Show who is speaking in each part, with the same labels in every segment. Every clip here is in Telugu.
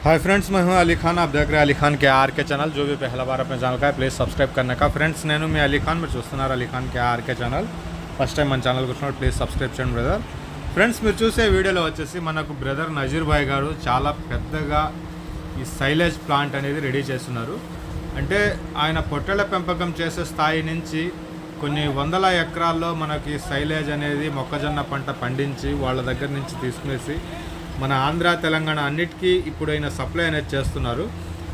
Speaker 1: हाय फ्रेंड्स मैं हूं अली खान आप देख रहे हैं अली खान के आर के ఛానల్ जो भी पहला बार अपने ఛానల్ का है ప్లీజ్ సబ్స్క్రైబ్ करने का ఫ్రెండ్స్ నేను మీ అలీ ఖాన్ మీరు చూస్తున్నారు Ali Khan K R K channel first time మన ఛానల్కి వచ్చినప్పుడు ప్లీజ్ సబ్స్క్రైబ్ చేయండి బ్రదర్ ఫ్రెండ్స్ మీరు చూసే వీడియోలో వచ్చేసి మనకు బ్రదర్ నజీర్ భాయ్ గారు చాలా పెద్దగా ఈ సైలేజ్ ప్లాంట్ అనేది రెడీ చేస్తున్నారు అంటే ఆయన పొట్టెల పెంపకం చేసే స్థాయి నుంచి కొన్ని వందల ఎకరాల్లో మనకి సైలేజ్ అనేది మొక్కజొన్న పంట పండించి వాళ్ళ దగ్గర నుంచి తీసుకునేసి మన ఆంధ్ర తెలంగాణ అన్నిటికీ ఇప్పుడు సప్లై అనేది చేస్తున్నారు.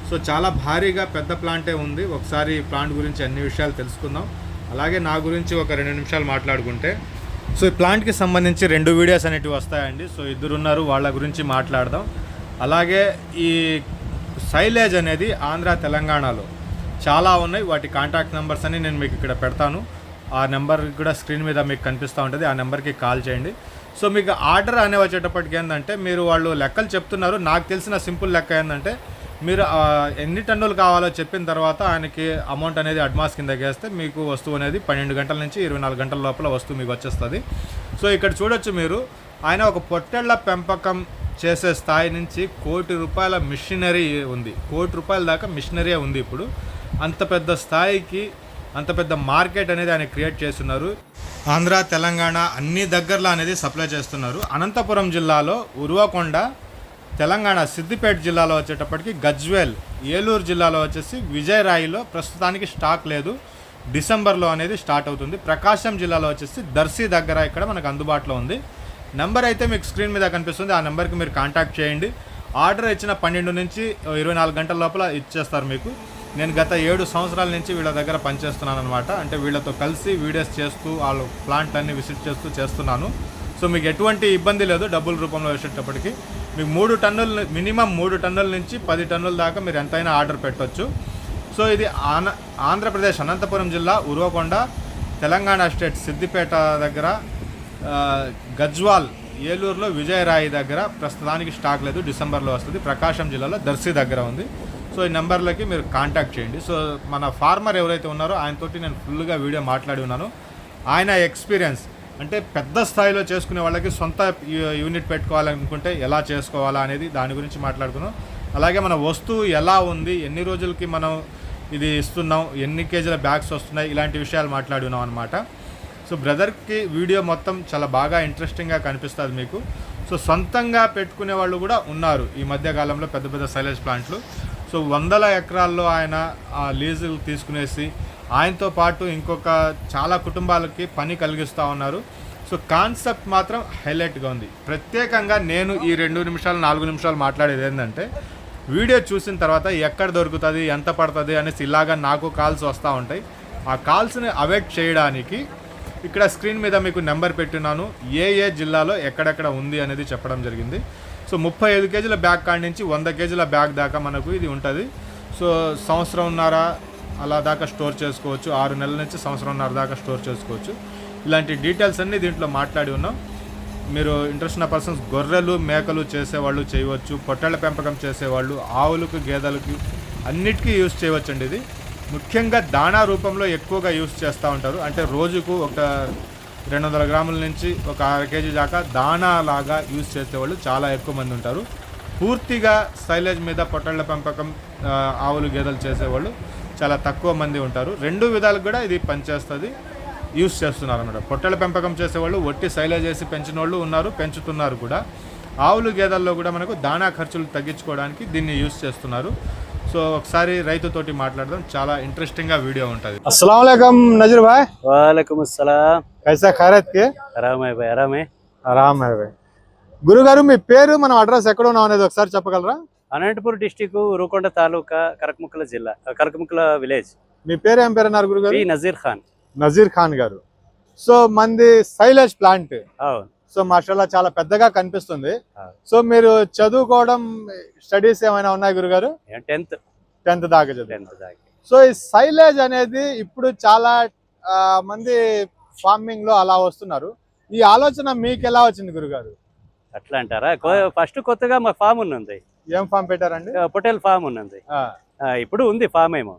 Speaker 1: సో చాలా భారీగా పెద్ద ప్లాంటే ఉంది. ఒకసారి ప్లాంట్ గురించి అన్ని విషయాలు తెలుసుకుందాం. అలాగే నా గురించి ఒక రెండు నిమిషాలు మాట్లాడుకుంటే. సో ఈ ప్లాంట్కి సంబంధించి రెండు వీడియోస్ అనేటివి వస్తాయండి. సో ఇద్దరు ఉన్నారు వాళ్ళ గురించి మాట్లాడదాం. అలాగే ఈ సైలేజ్ అనేది ఆంధ్ర తెలంగాణలో చాలా ఉన్నాయి. వాటి కాంటాక్ట్ నెంబర్స్ అని నేను మీకు ఇక్కడ పెడతాను. ఆ నెంబర్ కూడా స్క్రీన్ మీద మీకు కనిపిస్తూ ఉంటుంది. ఆ నెంబర్కి కాల్ చేయండి. సో మీకు ఆర్డర్ అనే వచ్చేటప్పటికి ఏంటంటే మీరు వాళ్ళు లెక్కలు చెప్తున్నారు. నాకు తెలిసిన సింపుల్ లెక్క ఏంటంటే మీరు ఎన్ని టన్నులు కావాలో చెప్పిన తర్వాత ఆయనకి అమౌంట్ అనేది అడ్వాన్స్ కింద వేస్తే మీకు వస్తువు అనేది పన్నెండు గంటల నుంచి ఇరవై నాలుగు గంటల లోపల వస్తువు మీకు వచ్చేస్తుంది. సో ఇక్కడ చూడొచ్చు మీరు ఆయన ఒక పొట్టెళ్ళ పెంపకం చేసే స్థాయి నుంచి కోటి రూపాయల మిషనరీ ఉంది. కోటి రూపాయల దాకా మిషనరీ ఉంది ఇప్పుడు. అంత పెద్ద స్థాయికి అంత పెద్ద మార్కెట్ అనేది ఆయన క్రియేట్ చేస్తున్నారు. ఆంధ్ర తెలంగాణ అన్ని దగ్గరలో అనేది సప్లై చేస్తున్నారు. అనంతపురం జిల్లాలో ఉరువకొండ తెలంగాణ సిద్దిపేట జిల్లాలో వచ్చేటప్పటికి గజ్వేల్ ఏలూరు జిల్లాలో వచ్చేసి విజయరాయిలో ప్రస్తుతానికి స్టాక్ లేదు. డిసెంబర్లో అనేది స్టార్ట్ అవుతుంది. ప్రకాశం జిల్లాలో వచ్చేసి దర్శి దగ్గర ఇక్కడ మనకు అందుబాటులో ఉంది. నెంబర్ అయితే మీకు స్క్రీన్ మీద కనిపిస్తుంది. ఆ నెంబర్కి మీరు కాంటాక్ట్ చేయండి. ఆర్డర్ ఇచ్చిన పన్నెండు నుంచి ఇరవై నాలుగు గంటల లోపల ఇచ్చేస్తారు మీకు. నేను గత ఏడు సంవత్సరాల నుంచి వీళ్ళ దగ్గర పనిచేస్తున్నాను అనమాట అంటే వీళ్ళతో కలిసి వీడియోస్ చేస్తూ వాళ్ళ ప్లాంట్ అన్ని విజిట్ చేస్తూ చేస్తున్నాను. సో మీకు ఎటువంటి ఇబ్బంది లేదు డబ్బుల రూపంలో వేసేటప్పటికి. మీకు మూడు టన్నుల మినిమం మూడు టన్నుల నుంచి పది టన్నుల దాకా మీరు ఎంతైనా ఆర్డర్ పెట్టవచ్చు సో ఇది ఆన ఆంధ్రప్రదేశ్ అనంతపురం జిల్లా ఉరవకొండ తెలంగాణ స్టేట్ సిద్దిపేట దగ్గర గజ్వాల్ ఏలూరులో విజయరాయి దగ్గర ప్రస్తుతానికి స్టాక్ లేదు. డిసెంబర్లో వస్తుంది. ప్రకాశం జిల్లాలో దర్శి దగ్గర ఉంది. సో ఈ నెంబర్లకి మీరు కాంటాక్ట్ చేయండి. సో మన ఫార్మర్ ఎవరైతే ఉన్నారో ఆయనతోటి నేను ఫుల్గా వీడియో మాట్లాడి ఉన్నాను. ఆయన ఎక్స్పీరియన్స్ అంటే పెద్ద స్థాయిలో చేసుకునే వాళ్ళకి సొంత యూనిట్ పెట్టుకోవాలనుకుంటే ఎలా చేసుకోవాలా అనేది దాని గురించి మాట్లాడుకున్నాం. అలాగే మన వస్తువు ఎలా ఉంది ఎన్ని రోజులకి మనం ఇది ఇస్తున్నాం ఎన్ని కేజీల బ్యాగ్స్ వస్తున్నాయి ఇలాంటి విషయాలు మాట్లాడి ఉన్నాం అనమాట సో బ్రదర్కి వీడియో మొత్తం చాలా బాగా ఇంట్రెస్టింగ్గా కనిపిస్తుంది మీకు. సో సొంతంగా పెట్టుకునే వాళ్ళు కూడా ఉన్నారు ఈ మధ్యకాలంలో పెద్ద పెద్ద సైలేజ్ ప్లాంట్లు సో వందల ఎకరాల్లో ఆయన ఆ లీజులు తీసుకునేసి ఆయనతో పాటు ఇంకొక చాలా కుటుంబాలకి పని కలిగిస్తూ ఉన్నారు. సో కాన్సెప్ట్ మాత్రం హైలైట్గా ఉంది. ప్రత్యేకంగా నేను ఈ రెండు నిమిషాలు నాలుగు నిమిషాలు మాట్లాడేది ఏంటంటే వీడియో చూసిన తర్వాత ఎక్కడ దొరుకుతుంది ఎంత పడుతుంది అనేసి ఇలాగా నాకు కాల్స్ వస్తూ ఉంటాయి. ఆ కాల్స్ని అవాయిడ్ చేయడానికి ఇక్కడ స్క్రీన్ మీద మీకు నెంబర్ పెట్టినాను. ఏ ఏ జిల్లాలో ఎక్కడెక్కడ ఉంది అనేది చెప్పడం జరిగింది. సో ముప్పై ఐదు కేజీల బ్యాగ్ కాడి నుంచి వంద కేజీల బ్యాగ్ దాకా మనకు ఇది ఉంటుంది. సో సంవత్సరంన్నర అలా దాకా స్టోర్ చేసుకోవచ్చు. ఆరు నెలల నుంచి సంవత్సరంన్నర దాకా స్టోర్ చేసుకోవచ్చు. ఇలాంటి డీటెయిల్స్ అన్నీ దీంట్లో మాట్లాడి ఉన్నాం. మీరు ఇంట్రెస్ట్ ఉన్న పర్సన్స్ గొర్రెలు మేకలు చేసేవాళ్ళు చేయవచ్చు. పొట్టేళ్ళ పెంపకం చేసేవాళ్ళు ఆవులకు గేదెలకు అన్నిటికీ యూస్ చేయవచ్చండి ఇది. ముఖ్యంగా దాణా రూపంలో ఎక్కువగా యూస్ చేస్తూ ఉంటారు. అంటే రోజుకు ఒక రెండు వందల గ్రాముల నుంచి ఒక అర కేజీ దాకా దాణా లాగా చేసే చేసేవాళ్ళు చాలా ఎక్కువ మంది ఉంటారు. పూర్తిగా సైలేజ్ మీద పొట్టేళ్ళ పెంపకం ఆవులు గేదెలు చేసేవాళ్ళు చాలా తక్కువ మంది ఉంటారు. రెండు విధాలు కూడా ఇది పనిచేస్తుంది. యూస్ చేస్తున్నారు అనమాట పొట్టెల పెంపకం చేసేవాళ్ళు ఒట్టి సైలేజ్ చేసి పెంచిన వాళ్ళు ఉన్నారు పెంచుతున్నారు కూడా. ఆవులు గేదెల్లో కూడా మనకు దాణా ఖర్చులు తగ్గించుకోవడానికి దీన్ని యూస్ చేస్తున్నారు. సో ఒకసారి రైతుతోటి మాట్లాడదాం చాలా ఇంట్రెస్టింగ్ గా వీడియో ఉంటుంది అస్సలం నజర్ భాయ్
Speaker 2: वालेकुम अस्सलाम
Speaker 1: కైసా ఖైరత్ కే
Speaker 2: आराम है भाई आराम है
Speaker 1: ఆరామ్ హై భాయ్ గురుగారు మీ పేరు మనం అడ్రస్ ఎక్కడ ఉన్నాం అనేది ఒకసారి చెప్పగలరా
Speaker 2: అనంతపూర్ డిస్టిక్ ఉరుకొండ తాలూకా కరకముక్కల జిల్లా కరకముక్కల విలేజ్
Speaker 1: మీ పేరు ఏం పేరు అన్నారు గురుగారు
Speaker 2: పి నజీర్ ఖాన్
Speaker 1: నజీర్ ఖాన్ గారు సో మంది సైలేజ్ ప్లాంట్
Speaker 2: అవును
Speaker 1: సో మాషాల్లా చాలా పెద్దగా కనిపిస్తుంది. సో మీరు చదువుకోవడం స్టడీస్ ఏమైనా ఉన్నాయి గురుగారు?
Speaker 2: టెన్త్.
Speaker 1: టెన్త్ దాకా చదువు సో ఈ సైలేజ్ అనేది ఇప్పుడు చాలా మంది ఫార్మింగ్లో అలా వస్తున్నారు. ఈ ఆలోచన మీకు ఎలా వచ్చింది గురుగారు?
Speaker 2: అట్లా అంటారా? ఫస్ట్ కొత్తగా మా ఫామ్ ఉన్నది.
Speaker 1: ఏం ఫామ్ పెట్టారండి?
Speaker 2: పొటేల్ ఫామ్ ఉన్నది. ఇప్పుడు ఉంది ఫామ్ ఏమో.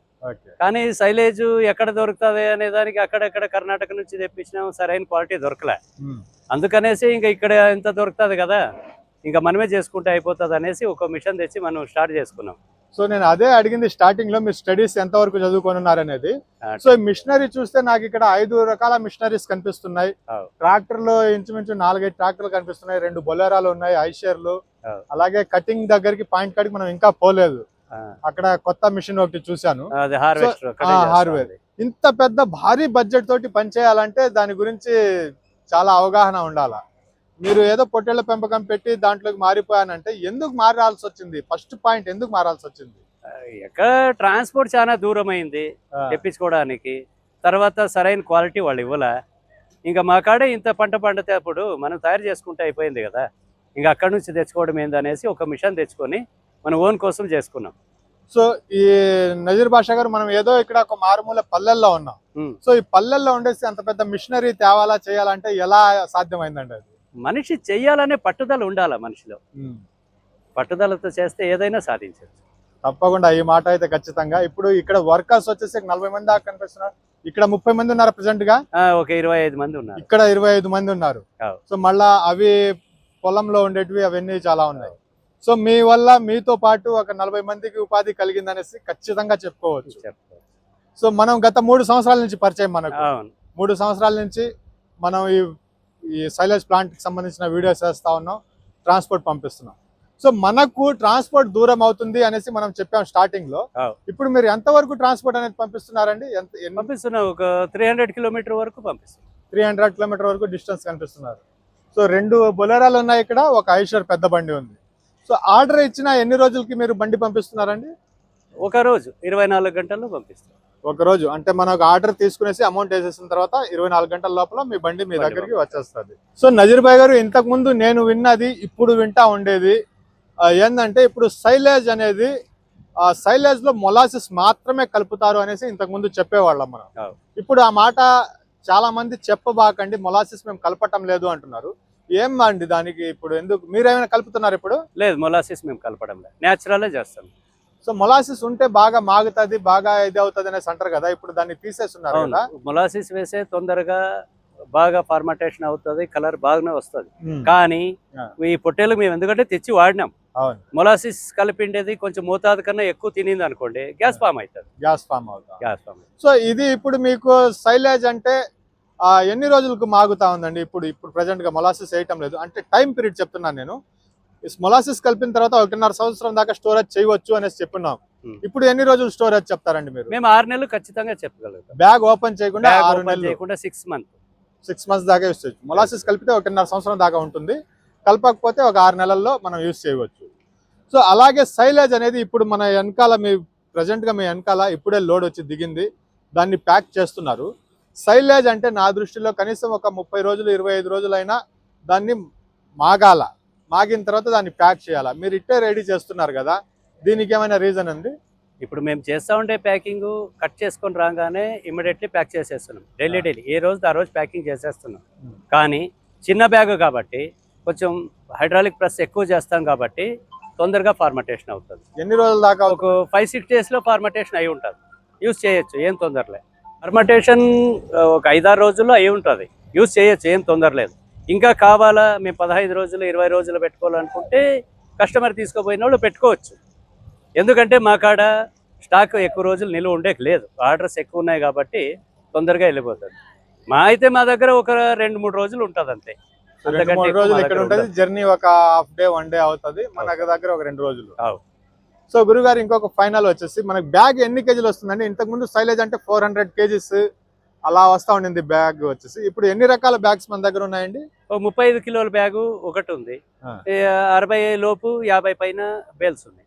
Speaker 2: కానీ సైలేజ్ ఎక్కడ దొరుకుతుంది అనే దానికి అక్కడెక్కడ కర్ణాటక నుంచి తెప్పించినాం సరైన క్వాలిటీ దొరకలే. అందుకనేసి ఇంకా ఇక్కడ ఇంత దొరుకుతుంది కదా ఇంకా మనమే చేసుకుంటే అయిపోతుంది అనేసి ఒక మిషన్ తెచ్చి మనం స్టార్ట్ చేసుకున్నాం.
Speaker 1: సో నేను అదే అడిగింది స్టార్టింగ్లో మీ స్టడీస్ ఎంత వరకు చదువుకొని
Speaker 2: ఆ,
Speaker 1: సో మిషనరీ చూస్తే నాకు ఇక్కడ ఐదు రకాల మిషనరీస్ కనిపిస్తున్నాయి.
Speaker 2: అవు.
Speaker 1: ట్రాక్టర్లు ఇంచుమించు నాలుగైదు ట్రాక్టర్లు కనిపిస్తున్నాయి. రెండు బొలేరాలు ఉన్నాయి ఐషర్లు. అలాగే కటింగ్ దగ్గరికి పాయింట్ కాడికి మనం ఇంకా పోలేదు. అక్కడ కొత్త మిషన్ ఒకటి చూశాను. హార్వెస్ట్. ఇంత పెద్ద భారీ బడ్జెట్ తోటి పనిచేయాలంటే దాని గురించి చాలా అవగాహన ఉండాలా. మీరు ఏదో పొట్టేళ్ళ పెంపకం పెట్టి దాంట్లోకి మారిపోయానంటే ఎందుకు మారాల్సి వచ్చింది? ఫస్ట్ పాయింట్ ఎందుకు మారాల్సి వచ్చింది?
Speaker 2: ఎక్కడ ట్రాన్స్పోర్ట్ చాలా దూరం అయింది తెప్పించుకోవడానికి. తర్వాత సరైన క్వాలిటీ వాళ్ళు ఇవ్వలే. ఇంకా మా కాడే ఇంత పంట పండితే అప్పుడు మనం తయారు చేసుకుంటే అయిపోయింది కదా. ఇంకా అక్కడ నుంచి తెచ్చుకోవడం ఏందనేసి ఒక మిషన్ తెచ్చుకొని మన ఓన్ కోసం చేసుకున్నాం.
Speaker 1: సో ఈ నజీర్ బాషా గారు మనం ఏదో ఇక్కడ ఒక మారుమూల పల్లెల్లో ఉన్నాం. సో ఈ పల్లెల్లో ఉండేసి అంత పెద్ద మిషనరీ తేవాలా చేయాలంటే ఎలా సాధ్యమైందండి అది?
Speaker 2: మనిషి చెయ్యాలనే పట్టుదల ఉండాలి మనిషిలో? పట్టుదలతో చేస్తే ఏదైనా సాధించవచ్చు.
Speaker 1: తప్పకుండా ఈ మాట అయితే ఖచ్చితంగా. ఇప్పుడు ఇక్కడ వర్కర్స్ వచ్చేసి నలభై మంది దాకా కనిపిస్తున్నారు. ఇక్కడ ముప్పై మంది ఉన్నారు
Speaker 2: ప్రెసెంట్గా ఒక ఇరవై ఐదు మంది ఉన్నారు.
Speaker 1: ఇక్కడ ఇరవై ఐదు మంది ఉన్నారు. సో మళ్ళా అవి పొలంలో ఉండేటివి అవన్నీ చాలా ఉన్నాయి. సో మీ వల్ల మీతో పాటు ఒక నలభై మందికి ఉపాధి కలిగిందనేసి ఖచ్చితంగా చెప్పుకోవచ్చు. సో మనం గత మూడు సంవత్సరాల నుంచి పరిచయం మనకు. మూడు సంవత్సరాల నుంచి మనం ఈ ఈ సైలేజ్ ప్లాంట్కి సంబంధించిన వీడియోస్ చేస్తా ఉన్నాం ట్రాన్స్పోర్ట్ పంపిస్తున్నాం. సో మనకు ట్రాన్స్పోర్ట్ దూరం అవుతుంది అనేసి మనం చెప్పాం
Speaker 2: స్టార్టింగ్లో.
Speaker 1: ఇప్పుడు మీరు ఎంత వరకు ట్రాన్స్పోర్ట్ అనేది పంపిస్తున్నారండి? ఎంత
Speaker 2: పంపిస్తున్నాం ఒక త్రీ హండ్రెడ్ కిలోమీటర్ వరకు పంపిస్తున్నాం.
Speaker 1: త్రీ హండ్రెడ్ కిలోమీటర్ వరకు డిస్టెన్స్ కనిపిస్తున్నారు. సో రెండు బొలెరాలు ఉన్నాయి ఇక్కడ ఒక ఐషర్ పెద్ద బండి ఉంది. సో ఆర్డర్ ఇచ్చిన ఎన్ని రోజులకి మీరు బండి పంపిస్తున్నారండి?
Speaker 2: ఒక రోజు ఇరవై నాలుగు గంటల్లో పంపిస్తాం.
Speaker 1: ఒక రోజు. అంటే మనకు ఆర్డర్ తీసుకునేసి అమౌంట్ వేసేసిన తర్వాత ఇరవై నాలుగు గంటల లోపల మీ బండి మీ దగ్గరికి వచ్చేస్తుంది. సో నజీర్ భాయ్ గారు ఇంతకు ముందు నేను విన్నది ఇప్పుడు వింటా ఉండేది ఆ, ఏందంటే ఇప్పుడు సైలేజ్ అనేది ఆ సైలేజ్లో మొలాసిస్ మాత్రమే కలుపుతారు అనేసి ఇంతకు ముందు చెప్పేవాళ్ళం మనం. ఇప్పుడు ఆ మాట చాలా మంది చెప్పబాకండి మొలాసిస్ మేము కలపటం లేదు అంటున్నారు. ఏం అండి దానికి ఇప్పుడు ఎందుకు? మీరేమైనా కలుపుతున్నారు ఇప్పుడు?
Speaker 2: లేదు మొలాసిస్ మేము కలపడం లేదు. న్యాచురలే చేస్తాం.
Speaker 1: సో మొలాసిస్ ఉంటే బాగా మాగుతుంది బాగా ఇది అవుతుంది అనేసి అంటారు కదా ఇప్పుడు దాన్ని తీసేస్తున్నారు కదా.
Speaker 2: మొలాసిస్ వేసే తొందరగా బాగా ఫార్మటేషన్ అవుతుంది కలర్ బాగానే వస్తుంది. కానీ. ఈ పొట్టేలు మేము ఎందుకంటే తెచ్చి వాడినాం. మొలాసిస్ కలిపిండేది కొంచెం మోతాదు కన్నా ఎక్కువ తినింది అనుకోండి గ్యాస్ ఫామ్ అవుతుంది.
Speaker 1: గ్యాస్ ఫామ్ అవుతా.
Speaker 2: గ్యాస్ ఫామ్
Speaker 1: సో ఇది ఇప్పుడు మీకు సైలేజ్ అంటే ఎన్ని రోజులకు మాగుతా ఉందండి? ఇప్పుడు ఇప్పుడు ప్రజెంట్గా మొలాసిస్ వేయటం లేదు. అంటే టైం పీరియడ్ చెప్తున్నాను నేను. మొలాసిస్ కలిపిన తర్వాత ఒకటిన్నర సంవత్సరం దాకా స్టోరేజ్ చేయవచ్చు అనేసి చెప్పున్నాం
Speaker 2: Hmm.
Speaker 1: ఇప్పుడు ఎన్ని రోజులు స్టోరేజ్ చెప్తారండి మీరు?
Speaker 2: మేము ఆరు నెలలు ఖచ్చితంగా చెప్పగలుగుతాం.
Speaker 1: బ్యాగ్ ఓపెన్ చేయకుండా ఆరు నెలలు.
Speaker 2: చేయకుండా సిక్స్ మంత్
Speaker 1: సిక్స్ మంత్స్ దాకా యూస్ చేయొచ్చు. మొలాసిస్ కలిపితే ఒకటిన్నర సంవత్సరం దాకా ఉంటుంది. కలపకపోతే ఒక ఆరు నెలల్లో మనం యూస్ చేయవచ్చు. సో అలాగే సైలేజ్ అనేది ఇప్పుడు మన వెనకాల మీ present గా మీ వెనకాల ఇప్పుడే లోడ్ వచ్చి దిగింది. దాన్ని ప్యాక్ చేస్తున్నారు. సైలేజ్ అంటే నా దృష్టిలో కనీసం ఒక ముప్పై రోజులు ఇరవై ఐదు రోజులైనా దాన్ని మాగాల. మాగిన తర్వాత దాన్ని ప్యాక్ చేయాలా. మీరు ఇట్టే రెడీ చేస్తున్నారు కదా. దీనికి ఏమైనా రీజన్ ఉంది
Speaker 2: ఇప్పుడు మేము చేస్తా ఉండే ప్యాకింగ్ కట్ చేసుకొని రాగానే ఇమీడియట్లీ ప్యాక్ చేసేస్తున్నాం. Daily daily. ఏ రోజు ఆ రోజు ప్యాకింగ్ చేసేస్తున్నాం. కానీ చిన్న బ్యాగ్ కాబట్టి కొంచెం హైడ్రాలిక్ ప్రెస్ ఎక్కువ చేస్తాం కాబట్టి తొందరగా ఫార్మటేషన్ అవుతుంది.
Speaker 1: ఎన్ని రోజుల దాకా?
Speaker 2: ఒక ఫైవ్ సిక్స్ డేస్లో ఫార్మటేషన్ అయి ఉంటుంది యూస్ చేయొచ్చు. ఏం తొందరలే. ఫార్మటేషన్ ఒక ఐదారు రోజుల్లో అయి ఉంటుంది. యూస్ చేయొచ్చు ఏం తొందరలేదు ఇంకా కావాలా మేము పదహైదు రోజులు ఇరవై రోజులు పెట్టుకోవాలనుకుంటే కస్టమర్ తీసుకుపోయిన వాళ్ళు పెట్టుకోవచ్చు. ఎందుకంటే మా కాడ స్టాక్ ఎక్కువ రోజులు నిలువ ఉండే లేదు. ఆర్డర్స్ ఎక్కువ ఉన్నాయి కాబట్టి తొందరగా వెళ్ళిపోతుంది. మా అయితే మా దగ్గర ఒక రెండు మూడు రోజులు ఉంటుంది అంతే అంతకంటే.
Speaker 1: జర్నీ ఒక హాఫ్ డే వన్ డే అవుతుంది. మన దగ్గర ఒక రెండు రోజులు. సో గురుగారు ఇంకొక ఫైనల్ వచ్చేసి మనకి బ్యాగ్ ఎన్ని కేజీలు వస్తుందండి? ఇంతకు ముందు సైలేజ్ అంటే ఫోర్ హండ్రెడ్ కేజీస్ అలా వస్తా ఉండింది బ్యాగ్ వచ్చేసి. ఇప్పుడు ఎన్ని రకాల బ్యాగ్స్ మన దగ్గర ఉన్నాయండి?
Speaker 2: ముప్పై ఐదు కిలోల బ్యాగు ఒకటి ఉంది. అరవై లోపు యాభై పైన బేల్స్ ఉన్నాయి.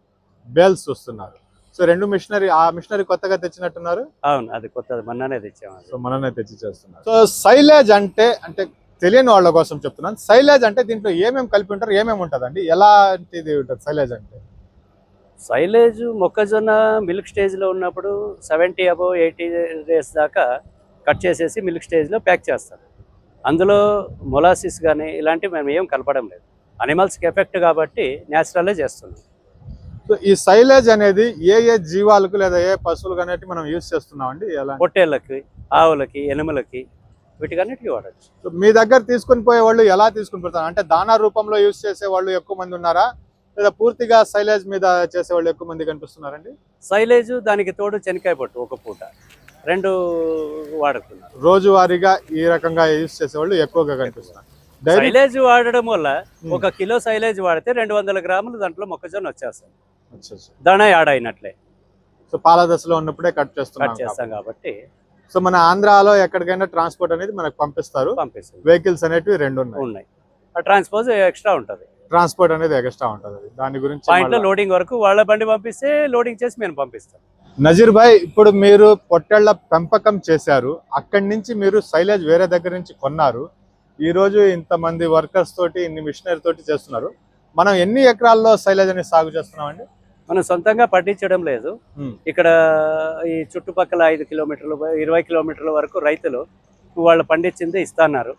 Speaker 1: బేల్స్ వస్తున్నారు. సో రెండు మిషనరీ ఆ మిషనరీ కొత్తగా తెచ్చినట్టున్నారు?
Speaker 2: అవును అది కొత్తది. మొన్ననే తెచ్చాము
Speaker 1: సో మననే తెచ్చి చేస్తున్నారు. సో సైలేజ్ అంటే అంటే తెలియని వాళ్ళ కోసం చెప్తున్నాను. సైలేజ్ అంటే దీంట్లో ఏమేమి కలిపి ఉంటారు ఏమేమి ఉంటుందండి? ఎలాంటిది ఉంటుంది సైలేజ్ అంటే?
Speaker 2: సైలేజ్ మొక్కజొన్న మిల్క్ స్టేజ్లో ఉన్నప్పుడు సెవెంటీ అబో ఎయిటీ డేస్ దాకా కట్ చేసేసి మిల్క్ స్టేజ్లో ప్యాక్ చేస్తారు. అందులో మొలాసిస్ కానీ ఇలాంటివి మేము ఏం కలపడం లేదు. అనిమల్స్కి ఎఫెక్ట్ కాబట్టి న్యాచురలే చేస్తున్నాం.
Speaker 1: సో ఈ సైలేజ్ అనేది ఏ ఏ జీవాలకు లేదా ఏ పశువులకు అనేది మనం యూస్ చేస్తున్నాం అండి ఎలా?
Speaker 2: పొట్టేళ్ళకి ఆవులకి ఎనుములకి వీటికన్నిటికీ వాడచ్చు.
Speaker 1: సో మీ దగ్గర తీసుకుని పోయే వాళ్ళు ఎలా తీసుకుని పోతారు అంటే దానా రూపంలో యూస్ చేసే వాళ్ళు ఎక్కువ మంది ఉన్నారా? లేదా పూర్తిగా సైలేజ్ మీద చేసే వాళ్ళు ఎక్కువ మంది కనిపిస్తున్నారండి?
Speaker 2: సైలేజ్ దానికి తోడు చెనక్కాయ పట్టు ఒక పూట. రెండు వాడుతున్నారు
Speaker 1: రోజువారీగా ఈ రకంగా యూస్ చేసే వాళ్ళు ఎక్కువగా కనిపిస్తున్నారు.
Speaker 2: సైలేజ్ వాడడం వల్ల. ఒక కిలో సైలేజ్ వాడితే రెండు వందల గ్రాములు దాంట్లో మొక్కజొన్న వచ్చేస్తాయి. యాడ్ అయినట్లే.
Speaker 1: సో పాల దశలో ఉన్నప్పుడే కట్
Speaker 2: కట్
Speaker 1: చేస్తున్నాం
Speaker 2: చేస్తాం కాబట్టి.
Speaker 1: సో మన ఆంధ్రాలో ఎక్కడికైనా ట్రాన్స్పోర్ట్ అనేది మనకు పంపిస్తారు.
Speaker 2: పంపిస్తుంది
Speaker 1: వెహికల్స్ అనేటివి రెండు ఉన్నాయి.
Speaker 2: ట్రాన్స్పోజ్ ఎక్స్ట్రా ఉంటుంది.
Speaker 1: ట్రాన్స్పోర్ట్ అనేది ఎక్స్ట్రా ఉంటుంది. దాని గురించి
Speaker 2: లోడింగ్ వరకు వాళ్ళ బండి పంపిస్తే లోడింగ్ చేసి మేము పంపిస్తాం.
Speaker 1: నజీర్ భాయ్ ఇప్పుడు మీరు పొట్టేళ్ళ పెంపకం చేశారు. అక్కడి నుంచి మీరు సైలేజ్ వేరే దగ్గర నుంచి కొన్నారు. ఈ రోజు ఇంతమంది వర్కర్స్ తోటి ఇన్ని మిషనరీ తోటి చేస్తున్నారు. మనం ఎన్ని ఎకరాల్లో సైలేజ్ అనేది సాగు చేస్తున్నామండి?
Speaker 2: మనం సొంతంగా పట్టించడం లేదు. ఇక్కడ ఈ చుట్టుపక్కల ఐదు కిలోమీటర్లు ఇరవై కిలోమీటర్ల వరకు రైతులు వాళ్ళు పండించింది ఇస్తున్నారు.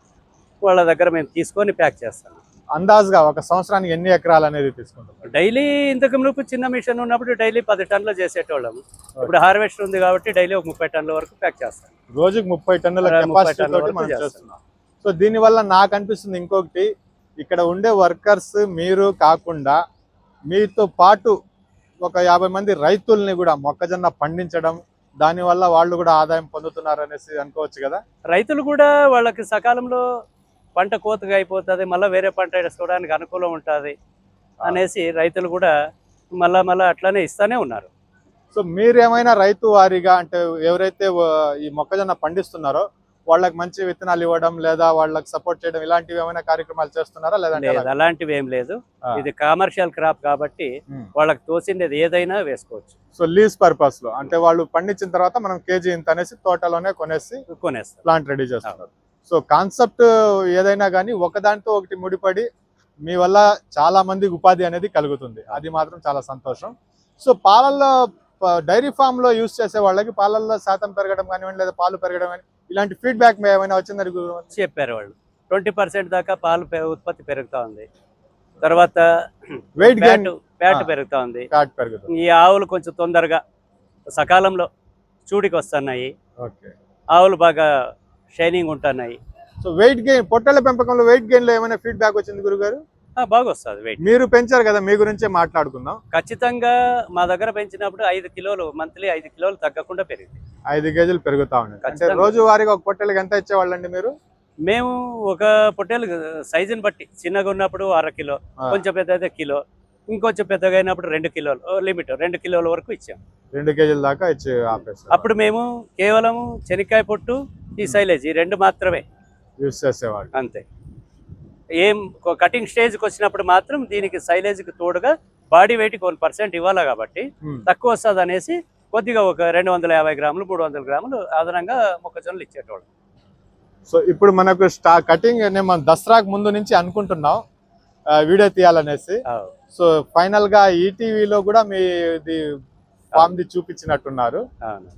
Speaker 2: వాళ్ళ దగ్గర మేము తీసుకొని ప్యాక్ చేస్తాం.
Speaker 1: అందాజుగా ఒక సంవత్సరానికి ఎన్ని ఎకరాలు అనేది తీసుకుంటాం.
Speaker 2: డైలీ ఇంతకు మునుపు చిన్న మిషన్ ఉన్నప్పుడు డైలీ పది టన్నులు చేసేటోళ్ళము ఇప్పుడు హార్వెస్టర్ ఉంది కాబట్టి డైలీ ఒక ముప్పై టన్నుల వరకు ప్యాక్ చేస్తాం.
Speaker 1: రోజుకి ముప్పై టన్నుల సో దీనివల్ల నాకు అనిపిస్తుంది ఇంకొకటి ఇక్కడ ఉండే వర్కర్స్ మీరు కాకుండా మీతో పాటు ఒక యాభై మంది రైతుల్ని కూడా మొక్కజొన్న పండించడం దానివల్ల వాళ్ళు కూడా ఆదాయం పొందుతున్నారు అనేసి అనుకోవచ్చు కదా?
Speaker 2: రైతులు కూడా వాళ్ళకి సకాలంలో పంట కోతగా అయిపోతుంది మళ్ళీ వేరే పంట వేసుకోవడానికి అనుకూలం ఉంటుంది అనేసి రైతులు కూడా మళ్ళా మళ్ళా అట్లానే ఇస్తానే ఉన్నారు
Speaker 1: సో మీరు ఏమైనా రైతు వారీగా అంటే ఎవరైతే ఈ మొక్కజొన్న పండిస్తున్నారో వాళ్ళకి మంచి విత్తనాలు ఇవ్వడం లేదా వాళ్ళకి సపోర్ట్ చేయడం ఇలాంటివి ఏమైనా కార్యక్రమాలు చేస్తున్నారా లేదంటే?
Speaker 2: అలాంటివి ఏం లేదు. ఇది కమర్షియల్ క్రాప్ కాబట్టి. వాళ్ళకి తోచిండేది ఏదైనా వేసుకోవచ్చు
Speaker 1: సో లీజ్ పర్పస్లో అంటే వాళ్ళు పండించిన తర్వాత మనం కేజీ ఇంత అనేసి తోటలోనే కొనేసి
Speaker 2: కొనేస్తారు
Speaker 1: ప్లాంట్ రెడీ చేస్తున్నారు సో కాన్సెప్ట్ ఏదైనా కానీ ఒకదానితో ఒకటి ముడిపడి మీ వల్ల చాలా మందికి ఉపాధి అనేది కలుగుతుంది. అది మాత్రం చాలా సంతోషం. సో పాలల్లో డైరీ ఫామ్లో యూస్ చేసే వాళ్ళకి పాలల్లో శాతం పెరగడం కానివ్వండి లేదా పాలు పెరగడం కానీ ఇలాంటి ఫీడ్బ్యాక్ ఏమైనా వచ్చిందని
Speaker 2: చెప్పారు వాళ్ళు. ట్వంటీ పర్సెంట్ దాకా పాలు ఉత్పత్తి పెరుగుతా ఉంది. తర్వాత
Speaker 1: వెయిట్
Speaker 2: ఫ్యాట్ ఫ్యాట్. పెరుగుతా ఉంది. ఈ ఆవులు కొంచెం తొందరగా సకాలంలో చూడికి వస్తున్నాయి.
Speaker 1: ఓకే.
Speaker 2: ఆవులు బాగా షైనింగ్ ఉంటున్నాయి.
Speaker 1: సో వెయిట్ గెయిన్ పొట్టేళ్ళ పెంపకంలో వెయిట్ గెయిన్లో ఏమైనా ఫీడ్బ్యాక్ వచ్చింది గురుగారు?
Speaker 2: ఆ, బాగా వస్తుంది వెయిట్
Speaker 1: మీరు పెంచారు కదా మీ గురించే మాట్లాడుకుందాం.
Speaker 2: ఖచ్చితంగా మా దగ్గర పెంచినప్పుడు ఐదు కిలోలు మంత్లీ ఐదు కిలోలు తగ్గకుండా పెరిగింది.
Speaker 1: ఐదు కేజీలు పెరుగుతా ఉన్నాయి అంటే. రోజు వారీగా ఒక పొట్టేళ్ళకి ఎంత ఇచ్చేవాళ్ళండి మీరు?
Speaker 2: మేము ఒక పొట్టేలు సైజుని బట్టి చిన్నగా ఉన్నప్పుడు అర కిలో. కొంచెం పెద్ద అయితే కిలో ఇంకొంచెం పెద్దగా అయినప్పుడు రెండు కిలోలు లిమిట్ రెండు కిలోల వరకు ఇచ్చాం.
Speaker 1: రెండు కేజీల దాకా ఇచ్చి
Speaker 2: అప్పుడు మేము కేవలం శనక్కాయ పొట్టు ఈ సైలేజ్ ఈ రెండు మాత్రమే.
Speaker 1: యూస్ చేసేవాళ్ళు.
Speaker 2: అంతే. ఏం కటింగ్ స్టేజ్కి వచ్చినప్పుడు మాత్రం దీనికి సైలేజ్కి తోడుగా బాడీ వెయిట్కి వన్ పర్సెంట్ ఇవ్వాలి కాబట్టి. తక్కువ వస్తుంది అనేసి కొద్దిగా ఒక రెండు వందల యాభై గ్రాములు మూడు వందల గ్రాములు అదనంగా మొక్కజొన్నలు ఇచ్చేటోళ్ళు.
Speaker 1: సో ఇప్పుడు మనకు స్టా కటింగ్ నేను మనం దసరాకు ముందు నుంచి అనుకుంటున్నాం వీడియో తీయాలనేసి. సో ఫైనల్గా ఈటీవీలో కూడా మీ ఇది ఫామ్ ది చూపించినట్టున్నారు.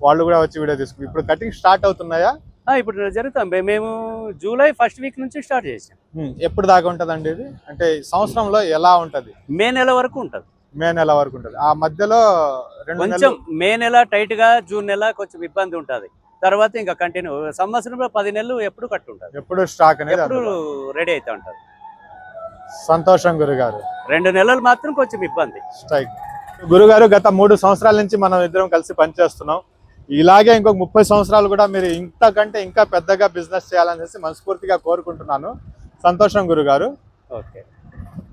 Speaker 1: వాళ్ళు కూడా వచ్చి వీడియో తీసుకున్నారు ఇప్పుడు కటింగ్ స్టార్ట్ అవుతున్నాయా?
Speaker 2: ఇప్పుడు జరుగుతాం మేము జూలై ఫస్ట్ వీక్ నుంచి స్టార్ట్ చేసాం.
Speaker 1: ఎప్పుడు దాకా ఉంటదండి ఇది? అంటే సంవత్సరంలో ఎలా ఉంటది?
Speaker 2: మే నెల వరకు ఉంటుంది.
Speaker 1: మే నెల వరకు ఉంటది. ఆ మధ్యలో రెండు
Speaker 2: కొంచెం మే నెల టైట్గా జూన్ నెల కొంచెం ఇబ్బంది ఉంటుంది. తర్వాత ఇంకా కంటిన్యూ సంవత్సరంలో పది నెలలు ఎప్పుడు కట్టు ఉంటుంది.
Speaker 1: ఎప్పుడు స్టాక్ అనేది
Speaker 2: ఎప్పుడు. రెడీ అవుతా ఉంటుంది.
Speaker 1: సంతోషం గురుగారు.
Speaker 2: రెండు నెలలు మాత్రం కొంచెం ఇబ్బంది.
Speaker 1: స్ట్రైక్. గురుగారు గత మూడు సంవత్సరాల నుంచి మనం ఇద్దరం కలిసి పనిచేస్తున్నాం. ఇలాగే ఇంకొక ముప్పై సంవత్సరాలు కూడా మీరు ఇంతకంటే ఇంకా పెద్దగా బిజినెస్ చేయాలనేసి మనస్ఫూర్తిగా కోరుకుంటున్నాను. సంతోషం గురుగారు.
Speaker 2: ఓకే.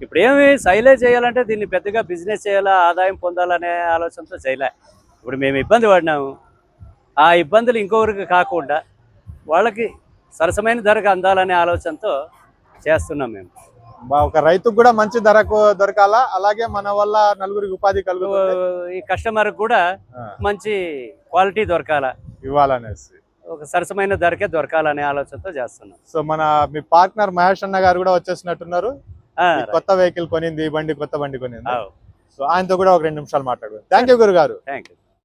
Speaker 2: ఇప్పుడు ఏమి శైలే చేయాలంటే దీన్ని పెద్దగా బిజినెస్ చేయాలా ఆదాయం పొందాలనే ఆలోచనతో చేయలే. ఇప్పుడు మేము ఇబ్బంది పడినాము. ఆ ఇబ్బందులు ఇంకొకరికి కాకుండా వాళ్ళకి సరసమైన ధరకు అందాలనే ఆలోచనతో చేస్తున్నాం మేము.
Speaker 1: ఒక రైతుకు కూడా మంచి ధరకు దొరకాలా? అలాగే మన వల్ల నలుగురికి ఉపాధి కలుగుతుంది
Speaker 2: ఈ కస్టమర్కి కూడా మంచి క్వాలిటీ దొరకాల?
Speaker 1: ఇవ్వాలనేసి.
Speaker 2: ఒక సరసమైన ధరకే దొరకాలనే ఆలోచనతో చేస్తున్నాం.
Speaker 1: సో మన మీ పార్ట్నర్ మహేష్ అన్న గారు కూడా వచ్చేసినట్టున్నారు. కొత్త వెహికల్ కొనింది ఈ బండి కొత్త బండి కొనింది. సో ఆయనతో కూడా ఒక రెండు నిమిషాలు మాట్లాడు థ్యాంక్ యూ గురుగారు.
Speaker 2: Thank you